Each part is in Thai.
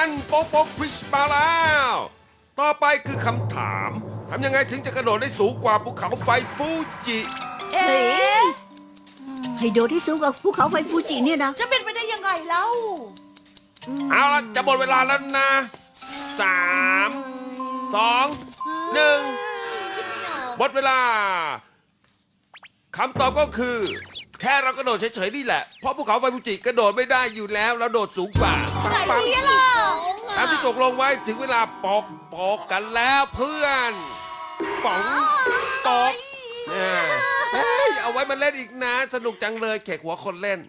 อนโป๊กโป๊กควิชมาแล้ว ต่อไปคือคำถามทำยังไงถึงจะกระโดดได้สูงกว่าภูเขาไฟฟูจิ เอ๊ะให้โดดที่สูงกว่าภูเขาไฟฟูจิเนี่ยนะจะเป็นไปได้ยังไงเล่าเอาละจะหมดเวลาแล้วนะสามสองหนึ่งหมดเวลาคำตอบก็คือ แค่เรากระโดดเฉยๆนี่แหละ เพราะภูเขาไฟฟูจิกระโดดไม่ได้อยู่แล้ว เราโดดสูงกว่าปังไหนปังเนี่ยล่ะ ตามที่ตกลงไว้ถึงเวลาปอกปอกกันแล้วเพื่อนป๋องตอกเนี่ยเฮ้ยเอาไว้มาเล่นอีกนะ สนุกจังเลยแขกหัวคนเล่น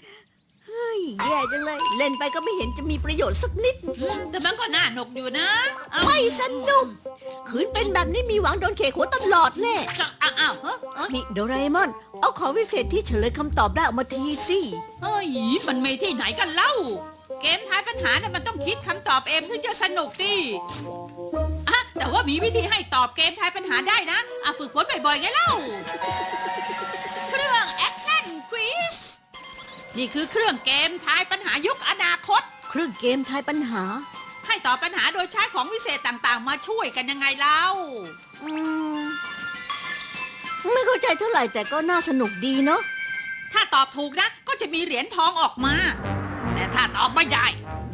เฮ้ยแย่จังเลย เล่นไปก็ไม่เห็นจะมีประโยชน์สักนิด แต่มันก็น่าหนกอยู่นะเอ้าไม่สนุกขืนเป็นแบบนี้มีหวังโดนเขกหัวตลอดแน่จะอ้าวอ้าวเฮ้ยเอ้ยนี่โดราเอมอน เอาของวิเศษที่เฉลยคำตอบได้ออกมาทีสิ เฮ้ยมันมีที่ไหนกันเล่า เกมทายปัญหาเนี่ยมันต้องคิดคำตอบเองถึงจะสนุกดิอะแต่ว่ามีวิธีให้ตอบเกมทายปัญหาได้นะอะฝึกฝนบ่อยๆไงเล่า เครื่องแอคชั่นควิสนี่คือเครื่องเกมทายปัญหายุคอนาคต เครื่องเกมทายปัญหา ให้ตอบปัญหาโดยใช้ของวิเศษต่างๆ มาช่วยกันยังไงเล่า อืม ไม่เข้าใจเท่าไหร่แต่ก็น่าสนุกดีเนาะ ถ้าตอบถูกนะ ก็จะมีเหรียญทองออกมา แต่ถ้าตอบไม่ได้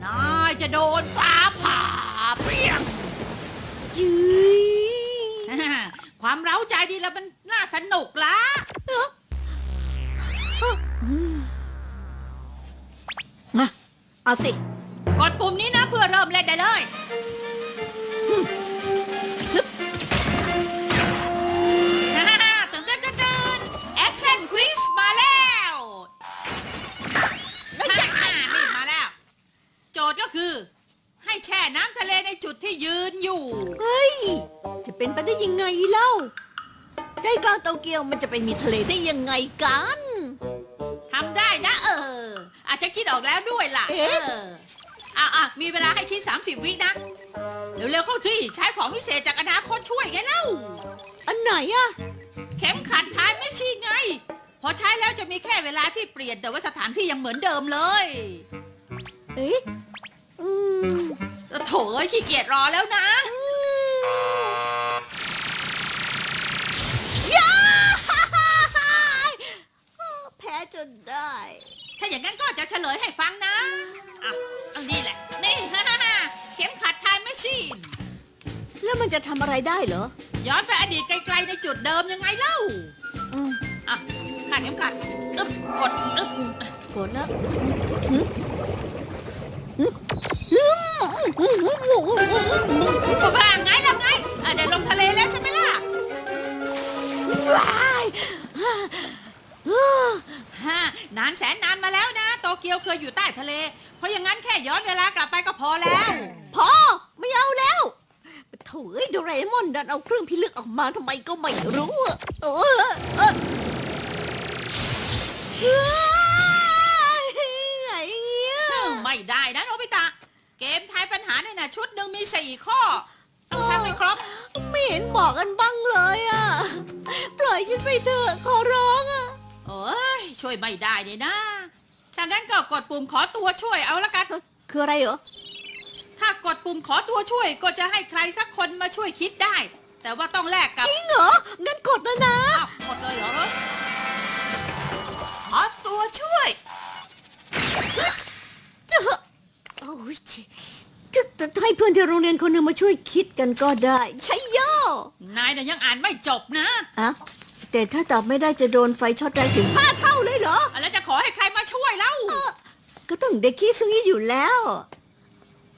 นายจะโดนฟ้าผ่าเปรี้ยงจืยความเร้าใจดีแล้วมันน่าสนุกละมาเอาสิ กดปุ่มนี้นะเพื่อเริ่มเล่นได้เลย ยวมันจะไปมีทะเลได้ยังไงกัน ทำได้นะ เออ อาจจะคิดออกแล้วด้วยล่ะ เอ๊ะออะอะมีเวลาให้คิด 30 วินะ เร็วๆเข้าที่ใช้ของพิเศษจากอนาคตช่วยไงเล่า อันไหนอะเข็มขัดท้ายไม่ชี้ไง พอใช้แล้วจะมีแค่เวลาที่เปลี่ยนแต่ว่าสถานที่ยังเหมือนเดิมเลย เอ๊ะอืมโถเอ้ยขี้เกียจรอแล้วนะยาแพ้จนได้ ถ้า อย่างนั้นก็จะเฉลยให้ฟังนะ อะเอานี่แหละ นี่ ฮ่าฮ่าฮ่าเข็มขัดทายไม่ชีน แล้วมันจะทำอะไรได้เหรอ ย้อนไปอดีตไกลๆในจุดเดิมยังไงเล่า อืมอะขาดเข็มขัดอึ๊บกดอึ๊บกดแล้วก็ว่าไงล่ะไงอะเดี๋ยวลงทะเลแล้วใช่ไหมล่ะว้ายฮะนานแสนนานมาแล้วนะโตเกียวเคยอยู่ใต้ทะเล เพราะอย่างนั้นแค่ย้อนเวลากลับไปก็พอแล้ว พอไม่เอาแล้วโถ่เอ้ยโดราเอมอนดันเอาเครื่องพิลึกออกมาทำไมก็ไม่รู้อะเออเออเฮ้ยไงเนี่ยไม่ได้นะโนบิตะ เกมทายปัญหาเนี่ยนะชุดหนึ่งมีสี่ข้อ ต้องทำให้ครบ ไม่เห็นบอกกันบ้างเลยอะ ปล่อยฉันไปเถอะขอร้องอะ โอ้ยช่วยไม่ได้เนี่ยนะ ถ้างั้นก็กดปุ่มขอตัวช่วยเอาละกัน คืออะไรเหรอ ถ้ากดปุ่มขอตัวช่วยก็จะให้ใครสักคนมาช่วยคิดได้ แต่ว่าต้องแลกกับจริงเหรอ งั้นกดแล้วนะ อ้าวกดเลยเหรอ ขอตัวช่วย โอ้ยจะจะให้เพื่อนที่โรงเรียนคนหนึ่งมาช่วยคิดกันก็ได้ใช่ย่อนายน่ะยังอ่านไม่จบนะ อะแต่ถ้าตอบไม่ได้จะโดนไฟช็อตแรงถึงห้าเท่าเลยเหรอ แล้วจะขอให้ ใครมาช่วยเล่าก็ต้องเด็กขี้ซุงี้อยู่แล้ว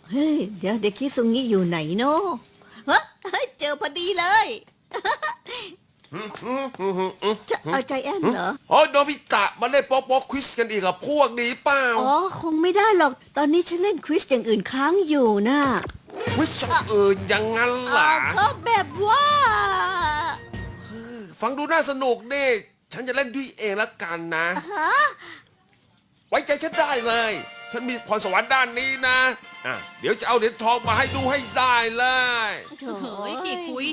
เฮ้ย เดี๋ยวเด็กขี้ซุงี้อยู่ไหนเนาะฮะเจอพอดีเลยจะเอาใจแอนเหรอโอ้ยโนบิตะมาเล่นโป๊กโป๊กควิสกันอีกกับพวกนี้เปล่า อ๋อ คงไม่ได้หรอก ตอนนี้ฉันเล่นควิสอย่างอื่นค้างอยู่นะควิสอื่นอยังงั้นเหรอก็แบบว่า ฟังดูน่าสนุกดิฉันจะเล่นด้วยเองละกันนะฮะ ไว้ใจฉันได้เลย ฉันมีพรสวรรค์ด้านนี้นะอะเดี๋ยวจะเอาเหรียญทองมาให้ดูให้ได้เลย โถ่เฮ้ยขี้คุย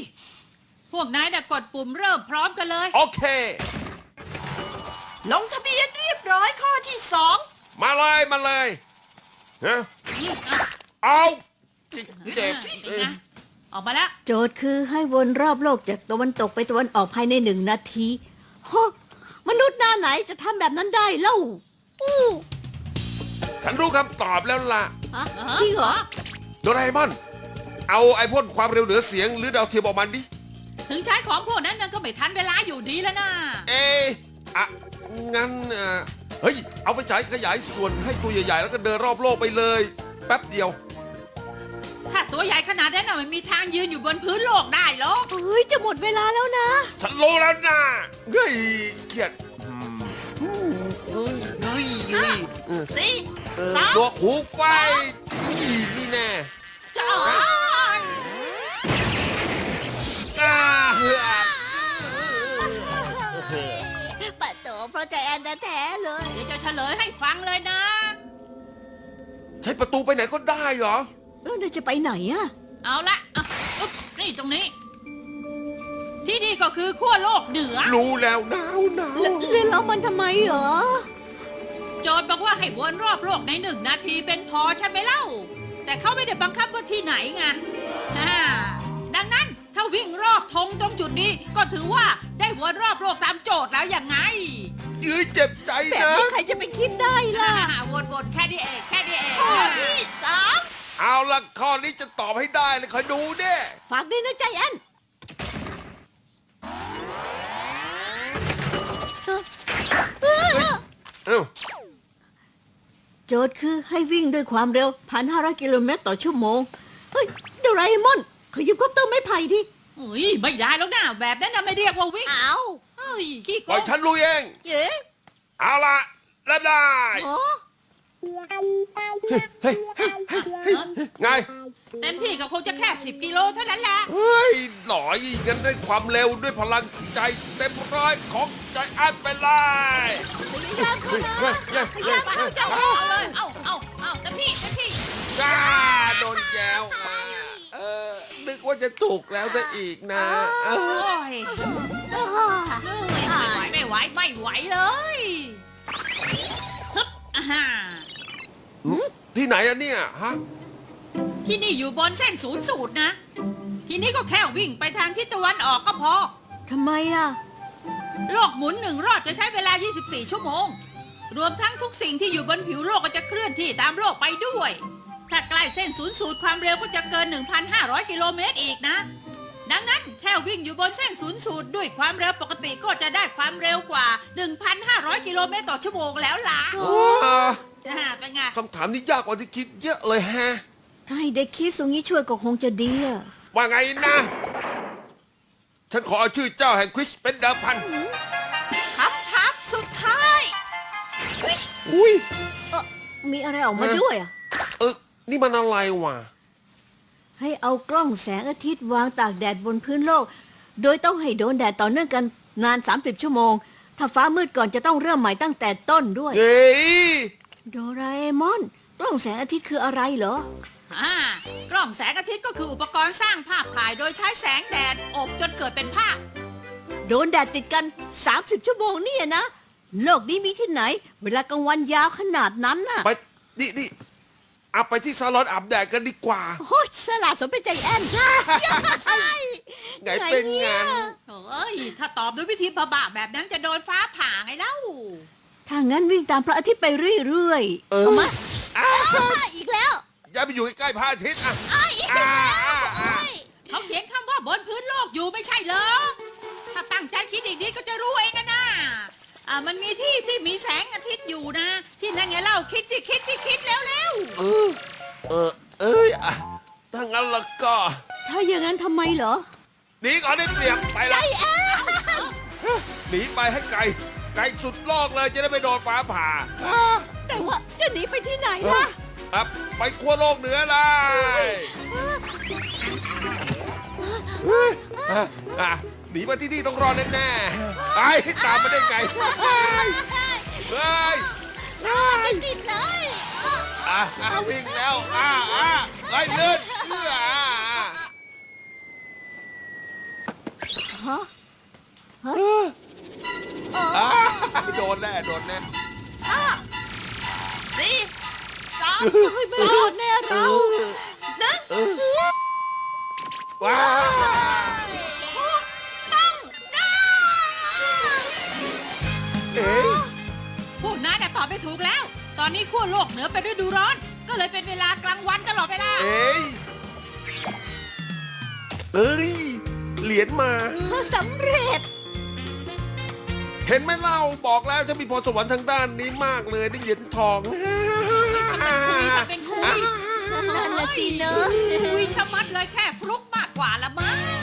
พวกนายน่ะกดปุ่มเริ่มพร้อมกันเลย โอเค ลงทะเบียนเรียบร้อยข้อที่สองมาเลยมาเลยฮะเอาเจ็บเป็นไงออกมาแล้ว โจทย์คือให้วนรอบโลกจากตะวันตกไปตะวันออกภายในหนึ่งนาทีฮะมนุษย์หน้าไหนจะทำแบบนั้นได้เล่า อู้ฉันรู้คำตอบแล้วล่ะ ฮะจริงเหรอ โดราเอมอน เอาไอพ่นความเร็วเหนือเสียงหรือดาวเทียมออกมาดิ ถึงใช้ของพวกนั้นมันก็ไม่ทันเวลาอยู่ดีแล้วนะเอะอะงั้นเอ่อเฮ้ย เอาไฟฉายขยายส่วนให้ตัวใหญ่ๆ แล้วก็เดินรอบโลกไปเลย แป๊บเดียว ถ้าตัวใหญ่ขนาดนั้นน่ะมันมีทางยืนอยู่บนพื้นโลกได้หรอกเฮ้ย จะหมดเวลาแล้วนะ ฉันรู้แล้วนะเฮ้ยเครียดอืมเฮ้ ยเฮ้ยเฮ้ยเออสี่เออสามตัวหูไฟนี่นี่แน่จะเอาอ่าเฮ้ยปะโตเพราะใจแอนแท้ๆเลย เดี๋ยวจะเฉลยให้ฟังเลยนะใช้ประตูไปไหนก็ได้เหรอ เออน่าจะไปไหนอะเอาละอะอุ๊บนี่ตรงนี้ ที่นี่ก็คือขั้วโลกเหนือรู้แล้วหนาวหนาวแล้วเรียนแล้วมันทำไมเหรอโจ ทย์บอกว่าให้วนรอบโลกในหนึ่งนาทีเป็นพอใช่ไหมเล่า แต่เขาไม่ได้บังคับว่าที่ไหนไงอ่าดังนั้นถ้าวิ่งรอบธงตรงจุดนี้ก็ถือว่าได้วนรอบโลกตามโจทย์แล้วอย่างไงยื้อเจ็บใจแบบนะ นี้ใครจะไปคิดได้ล่ะ อ่าวนๆแค่นี้เองแค่นี้เองข้อที่สามเอาละข้อนี้จะตอบให้ได้เลยคอยดูเด้ฝากด้วยนะใจแอนเออเอ้า โจทย์คือให้วิ่งด้วยความเร็วพันห้าร้อยกิโลเมตรต่อชั่วโมง เฮ้ยโดราเอมอนขอยืมคอปเตอร์ไม้ไผ่ดิอุ้ยไม่ได้แล้วนะแบบนั้นนะไม่เรียกว่าวิ่งเอาเฮ้ยขี้โกปล่อยงฉันลุยเองเย้เอาละเริ่มได้ โอ้ไง เต็มที่ก็คงจะแค่สิบกิโลเท่านั้นแหละ เฮ้ยหน่อยงั้นด้วยความเร็วด้วยพลังใจเต็มร้อยของใจอันไปเลยยากเขานะเฮ้ยเฮ้ยยากเขาจะเอาเลย เอาเอาเอาเต็มที่เต็มที่จ้าโดนแก้วมาเออนึกว่าจะถูกแล้วซะอีกนะเอโอ้อยไม่ไหวไม่ไหวไม่ไหวเลยฮึบอ่าฮะที่ไหนอะเนี่ยฮะ ที่นี่อยู่บนเส้นศูนย์สูตรนะ ทีนี้ก็แค่วิ่งไปทางทิศตะวันออกก็พอ ทำไมอะ โลกหมุนหนึ่งรอบจะใช้เวลา 24 ชั่วโมง รวมทั้งทุกสิ่งที่อยู่บนผิวโลกก็จะเคลื่อนที่ตามโลกไปด้วย ถ้าใกล้เส้นศูนย์สูตรความเร็วก็จะเกิน 1,500 กิโลเมตรอีกนะ ดังนั้นแค่วิ่งอยู่บนเส้นศูนย์สูตรด้วยความเร็วปกติก็จะได้ความเร็วกว่า 1,500 กิโลเมตรต่อชั่วโมงแล้วล่ะอ่าอ่าเป็นไง คำถามนี้ยากกว่าที่คิดเยอะเลยฮะ ถ้าให้เด็กคิดตรงนี้ช่วยก็คงจะดีอะว่าไงนะ ฉันขอเอาชื่อเจ้าแห่งควิสเป็นเดิมพันคำถามสุดท้ายอุ้ย เอ่อมีอะไรออกมาด้วยอะเออนี่มันอะไรวะ ให้เอากล้องแสงอาทิตย์วางตากแดดบนพื้นโลก โดยต้องให้โดนแดดต่อเนื่องกันนาน 30 ชั่วโมง ถ้าฟ้ามืดก่อนจะต้องเริ่มใหม่ตั้งแต่ต้นด้วยเฮ้ยโดราเอมอน กล้องแสงอาทิตย์คืออะไรเหรอ อ่ากล้องแสงอาทิตย์ก็คืออุปกรณ์สร้างภาพถ่ายโดยใช้แสงแดดอบจนเกิดเป็นภาพ โดนแดดติดกัน 30 ชั่วโมงเนี่ยนะ โลกนี้มีที่ไหน เวลากลางวันยาวขนาดนั้นน่ะไปนี่นี่เอาไปที่ซาลอนอาบแดดกันดีกว่า โอ้ยฉลาดสมเป็นใจแอนไงเป็นงานเอ้ย ถ้าตอบด้วยวิธีบะๆแบบนั้นจะโดนฟ้าผ่าไงเล่า ถ้างั้นวิ่งตามพระอาทิตย์ไปเรื่อยๆเออ เอามา อ้าว อ้าอีกแล้วอย่าไปอยู่ใกล้ๆพระอาทิตย์อะอ้าอีกอ่าแล้วอ่าอ่าเขาเขียนคำว่าบนพื้นโลกอยู่ไม่ใช่เหรอ ถ้าตั้งใจคิดอีกนิดก็จะรู้เองอะนะอ่ามันมีที่ที่มีแสงอาทิตย์อยู่นะ ที่นั่นไงเล่าคิดสิคิดสิคิดแล้วแล้วเออเออเอ้ยอะถ้างั้นแล้วก็ถ้าอย่างนั้นทำไมเหรอหนีก่อนได้เปรียบไปละหนีไปให้ไกล ไกลสุดโลกเลยจะได้ไม่โดนฟ้าผ่าอะแต่ว่าจะหนีไปที่ไหนล่ะ อะไปขั้วโลกเหนือเลยอะอะหนีมาที่นี่ต้องรอดแน่ๆไอ้ตามมาได้ไงเฮ้ยไม่ติดเลยอะอะวิ่งแล้วอะอะไล่เลื่อนเอื้ออะอะฮะอะโดนแน่โดนแน่ สี่สามเฮ้ย ไม่รอดแน่เราหนึ่งเออว้าเอ๊ะพวกนายน่ะตอบไม่ถูกแล้ว ตอนนี้ขั้วโลกเหนือเป็นฤดูร้อน ก็เลยเป็นเวลากลางวันตลอดเวลา เอ้ยเอ้ย เหรียญมาสำเร็จ เห็นไหมเล่าบอกแล้วจะมีพรสวรรค์ทางด้านนี้มากเลยได้เหรียญทอง คุยมันเป็นคุยนั่นน่ะสิเนอะคุยชะมัดเลยแค่ฟลุกมากกว่าละมั้ง